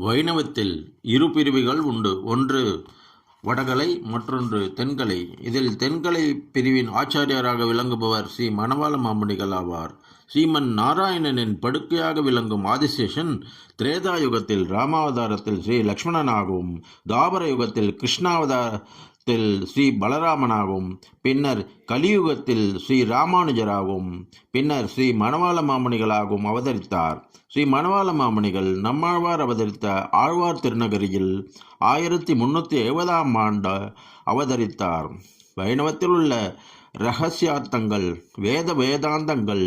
வைணவத்தில் இரு பிரிவுகள் உண்டு. ஒன்று வடகலை மற்றொன்று தென்கலை. இதில் தென்கலை பிரிவின் ஆச்சாரியராக விளங்குபவர் ஸ்ரீ மணவாள மாமுனிகள் ஆவார். ஸ்ரீமன் நாராயணனின் படுக்கையாக விளங்கும் ஆதிசேஷன் திரேதா யுகத்தில் ராமாவதாரத்தில் ஸ்ரீ லக்ஷ்மணனாகவும் தாபர யுகத்தில் கிருஷ்ணாவதார கிருஷ்ணாவதாரத்தில் ஸ்ரீ பலராமனாகவும் பின்னர் கலியுகத்தில் ஸ்ரீ ராமானுஜராகவும் பின்னர் ஸ்ரீ மணவாள மாமுனிகளாகவும் அவதரித்தார். ஸ்ரீ மணவாள மாமுனிகள் நம்மாழ்வார் அவதரித்த ஆழ்வார் திருநகரியில் ஆயிரத்தி முன்னூற்றி எழுபதாம் ஆண்டு அவதரித்தார். வைணவத்தில் உள்ள இரகசியார்த்தங்கள், வேத வேதாந்தங்கள்,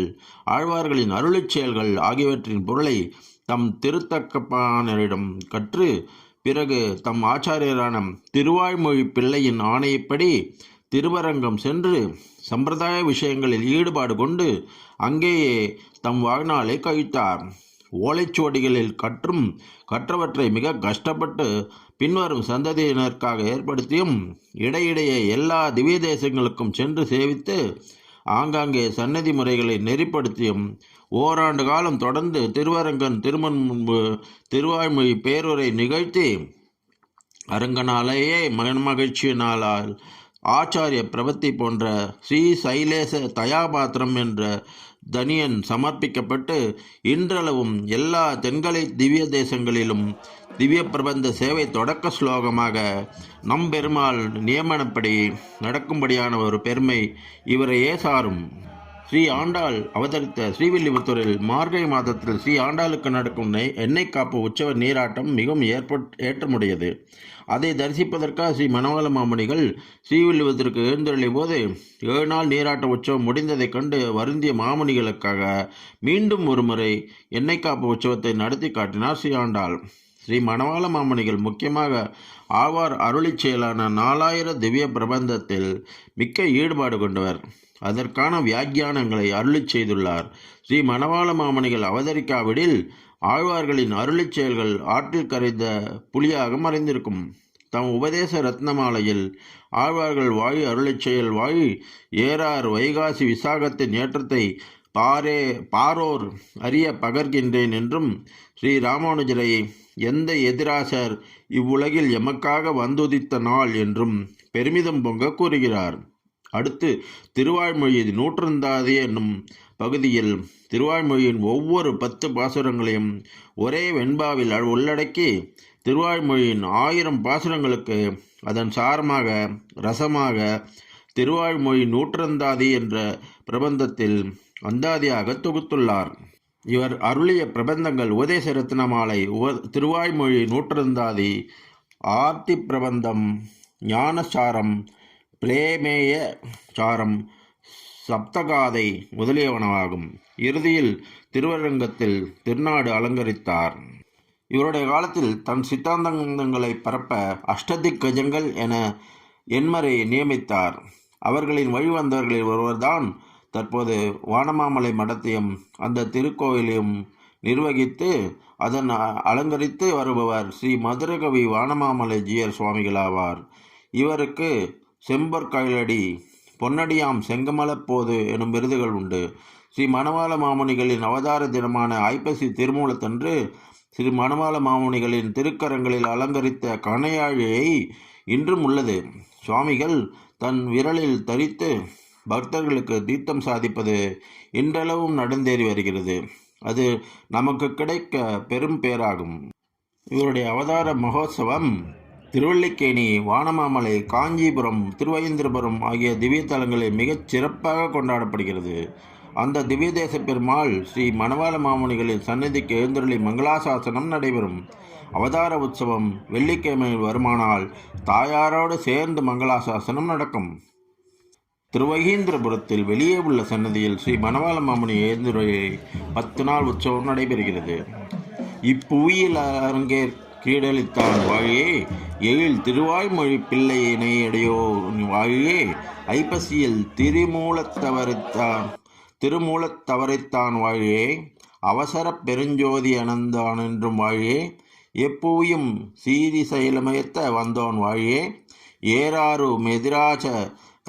ஆழ்வார்களின் அருளிச் செயல்கள் ஆகியவற்றின் பொருளை தம் திருத்தக்கப்பானரிடம் கற்று, பிறகு தம் ஆச்சாரியரான திருவாய்மொழி பிள்ளையின் ஆணையப்படி திருவரங்கம் சென்று சம்பிரதாய விஷயங்களில் ஈடுபாடு கொண்டு அங்கேயே தம் வாழ்நாளை கழித்தார். ஓலைச்சுவடிகளில் கற்றும் கற்றவற்றை மிக கஷ்டப்பட்டு பின்வரும் சந்ததியினருக்காக ஏற்படுத்தியும் இடையிடையே எல்லா திவ்ய தேசங்களுக்கும் சென்று சேவித்து ஆங்காங்கே சன்னதி முறைகளை நெறிப்படுத்தியும் ஓராண்டு காலம் தொடர்ந்து திருவரங்கன் திருமண் முன்பு திருவாய்மொழி பேருரை நிகழ்த்தி அரங்கனாலேயே மனமகிழ்ச்சியினாலால் ஆச்சார்ய பிரபத்தி போன்ற ஸ்ரீ சைலேச தயாபாத்திரம் என்ற தனியன் சமர்ப்பிக்கப்பட்டு இன்றளவும் எல்லா தென்கலை திவ்ய தேசங்களிலும் திவ்ய பிரபந்த சேவை தொடக்க ஸ்லோகமாக நம்பெருமாள் நியமனப்படி நடக்கும்படியான ஒரு பெருமை இவரையே சாரும். ஸ்ரீ ஆண்டாள் அவதரித்த ஸ்ரீவில்லிபுத்தூரில் மார்கழி மாதத்தில் ஸ்ரீ ஆண்டாளுக்கு நடக்கும் எண்ணெய் காப்பு உற்சவ நீராட்டம் மிகவும் ஏற்பட் ஏற்றமுடையது. அதை தரிசிப்பதற்காக ஸ்ரீ மனோகல மாமுனிகள் ஸ்ரீவில்லிபுத்தூருக்கு எழுந்தருளிய போது ஏழு நாள் நீராட்ட உற்சவம் முடிந்ததைக் கண்டு வருந்திய மாமுனிகளுக்காக மீண்டும் ஒருமுறை எண்ணெய் காப்பு உற்சவத்தை நடத்தி காட்டினார் ஸ்ரீ ஆண்டாள். ஸ்ரீ மணவாள மாமணிகள் முக்கியமாக ஆழ்வார் அருளிச் செயலான நாலாயிர திவ்ய பிரபந்தத்தில் மிக்க ஈடுபாடு கொண்டவர். அதற்கான வியாக்கியானங்களை அருளிச் செய்துள்ளார். ஸ்ரீ மணவாள மாமணிகள் அவதரிக்காவிடில் ஆழ்வார்களின் அருளி செயல்கள் ஆற்றில் கரைந்த புலியாக மறைந்திருக்கும். தம் உபதேச ரத்னமாலையில் ஆழ்வார்கள் வாழி அருளிச் செயல் வாழி ஏறார் வைகாசி விசாகத்தின் ஏற்றத்தை பாரே பாரோர் அறிய பகர்கின்றேன் என்றும் ஸ்ரீ ராமானுஜரை எந்த எதிராசர் இவ்வுலகில் எமக்காக வந்துதித்த நாள் என்றும் பெருமிதம் பொங்க கூறுகிறார். அடுத்து திருவாய்மொழி நூற்றந்தாதி என்னும் பகுதியில் திருவாய்மொழியின் ஒவ்வொரு பத்து பாசுரங்களையும் ஒரே வெண்பாவில் உள்ளடக்கி திருவாய்மொழியின் ஆயிரம் பாசுரங்களுக்கு அதன் சாரமாக ரசமாக திருவாய்மொழி நூற்றந்தாதி என்ற பிரபந்தத்தில் அந்தாதியாக தொகுத்துள்ளார். இவர் அருளிய பிரபந்தங்கள் உபதேச ரத்னமாலை, திருவாய்மொழி நூற்றந்தாதி, ஆர்த்தி பிரபந்தம், ஞானசாரம், பிரேமேய சாரம், சப்தகாதை முதலியவனவாகும் இறுதியில் திருவரங்கத்தில் திருநாடு அலங்கரித்தார். இவருடைய காலத்தில் தன் சித்தாந்தங்களைப் பரப்ப அஷ்டதிக்கஜங்கள் என எண்மரை நியமித்தார். அவர்களின் வழிவந்தவர்களில் ஒருவர்தான் தற்போது வானமாமலை மடத்தையும் அந்த திருக்கோயிலையும் நிர்வகித்து அதன் அலங்கரித்து வருபவர் ஸ்ரீ மதுரகவி வானமாமலை ஜீயர் சுவாமிகளாவார். இவருக்கு செம்பொற்கழலடி, பொன்னடியாம் செங்கமலப்போது எனும் விருதுகள் உண்டு. ஸ்ரீ மணவாள மாமுனிகளின் அவதார தினமான ஐப்பசி திருமூலத்தன்று ஸ்ரீ மணவாள மாமுனிகளின் திருக்கரங்களில் அலங்கரித்த கணையாழியை இன்றும் உள்ளது. சுவாமிகள் தன் விரலில் தரித்து பக்தர்களுக்கு தீர்த்தம் சாதிப்பது இன்றளவும் நடந்தேறி வருகிறது. அது நமக்கு கிடைக்க பெரும் பேராகும் இவருடைய அவதார மகோத்சவம் திருவள்ளிக்கேணி வானமாமலை, காஞ்சிபுரம், திருவயந்திரபுரம் ஆகிய திவ்ய தலங்களில் மிகச் சிறப்பாக கொண்டாடப்படுகிறது. அந்த திவ்ய தேசப் பெருமாள் ஸ்ரீ மணவாள மாமுனிகளின் சன்னதிக்கு எழுந்தருளி மங்களாசாசனம் நடைபெறும். அவதார உற்சவம் வெள்ளிக்கிழமை வருமானால் தாயாரோடு சேர்ந்து மங்களாசாசனம் நடக்கும். திருவகீந்திரபுரத்தில் வெளியே உள்ள சன்னதியில் ஸ்ரீ மணவாள மாமுனி எழுந்தருளி பத்து நாள் உற்சவம் நடைபெறுகிறது. இப்புவியில் அரங்கேற் கீடளித்தான் வாழியே எழில் திருவாய்மொழிப் பிள்ளையினையடியோன் வாழியே ஐப்பசியில் திருமூலத்தவரைத்தான் திருமூலத்தவரைத்தான் வாழியே அவசர பெருஞ்சோதி அனந்தானென்றும் வாழியே எப்புவியும் சீரிசைலமேத்த வந்தோன் வாழியே ஏறாரு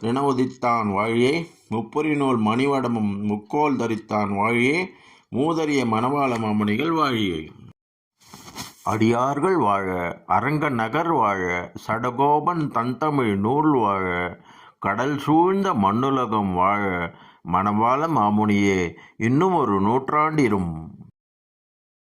மெதிராச உதித்தான் வாழியே முப்புரிநூல் மணிவடமும் முக்கோல் தரித்தான் வாழியே மூதறிய மணவாள மாமணிகள் வாழியே. அடியார்கள் வாழ அரங்க நகர் வாழ சடகோபன் தன்தமிழ் நூல் வாழ கடல் சூழ்ந்த மண்ணுலகம் வாழ மணவாள மாமுனியே இன்னும் ஒரு நூற்றாண்டிரும்